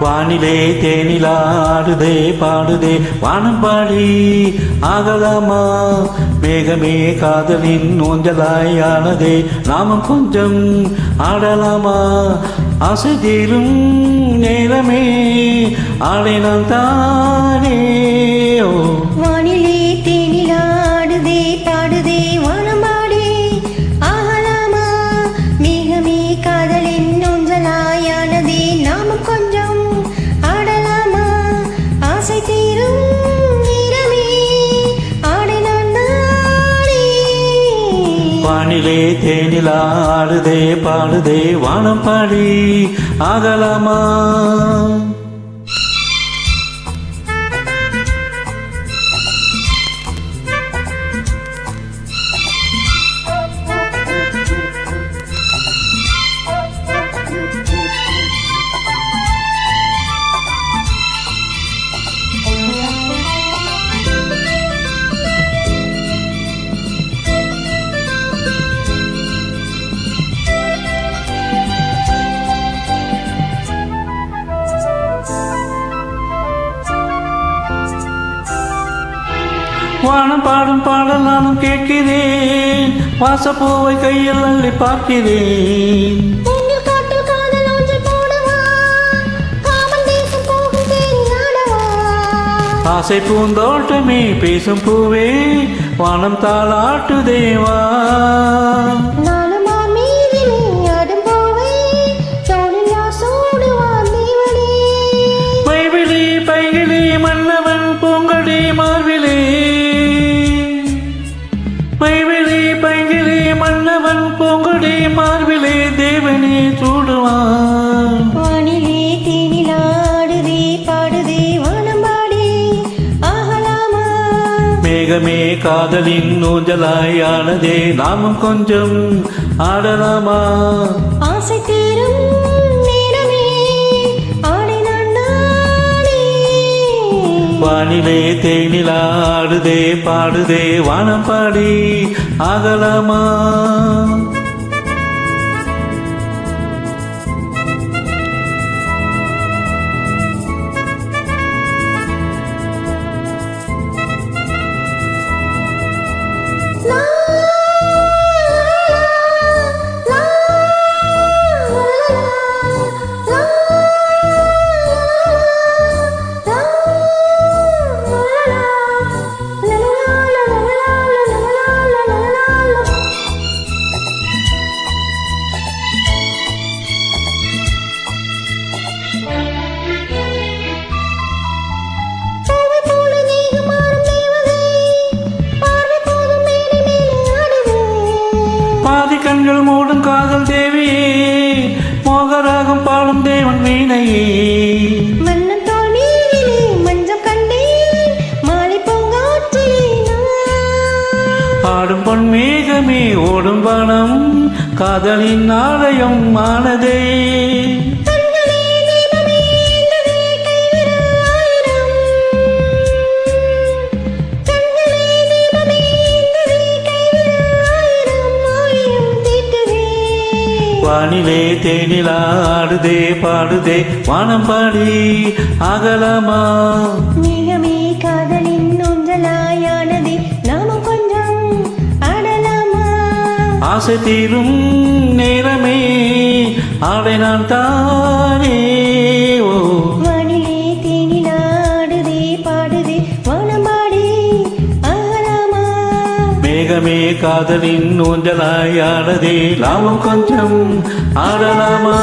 வானிலே தேனிலாடுதே பாடுதே. வானம் பாடி ஆகலாமா? மேகமே காதலின் ஊஞ்சலாய் ஆனதே. நாமும் கொஞ்சம் ஆடலாமா? ஆசை தீரும் நேரமே. ஆடை நான் தானே வானிலே தேனிலா ஆடுதே பாடுதே வானம் பாடி ஆகலாமா? வானம் பாடும் பாடல் நானும் கேட்கிறேன். வாசப்பூவை கையில் அள்ளி பார்க்கிறேன். ஆசை பூந்தோட்டமே பேசும் பூவே வானம் தாளாட்டு தேவா பூங்கடி மார்பிலே தேவனே சூடுவான். வானிலே தேனிலாடுதே பாடுதே வானம்பாடி ஆகலாமா? மேகமே காதலின் ஊஞ்சலாயானதே நாமும் கொஞ்சம் ஆடலாமா? ஆசை தீரும் வானிலே தேனிலாடுதே பாடுதே வானம் பாடி ஆகலாமா? ஆடும் பொன் மேகமே ஓடும் பணம் காதலின் ஆலயம் ஆனதே. வானிலே தேனிலாடுதே பாடுதே. வானம் பாடி ஆகலாமா மேகமே காதலின் ஊஞ்சலாயானதே நாமும் கொஞ்சம் ஆடலாமா? ஆசை தீரும் நேரமே ஆடை நான் தானே மேகமே காதலின் ஊஞ்சலாயானதே லாபம் கொஞ்சம் ஆடலாமா?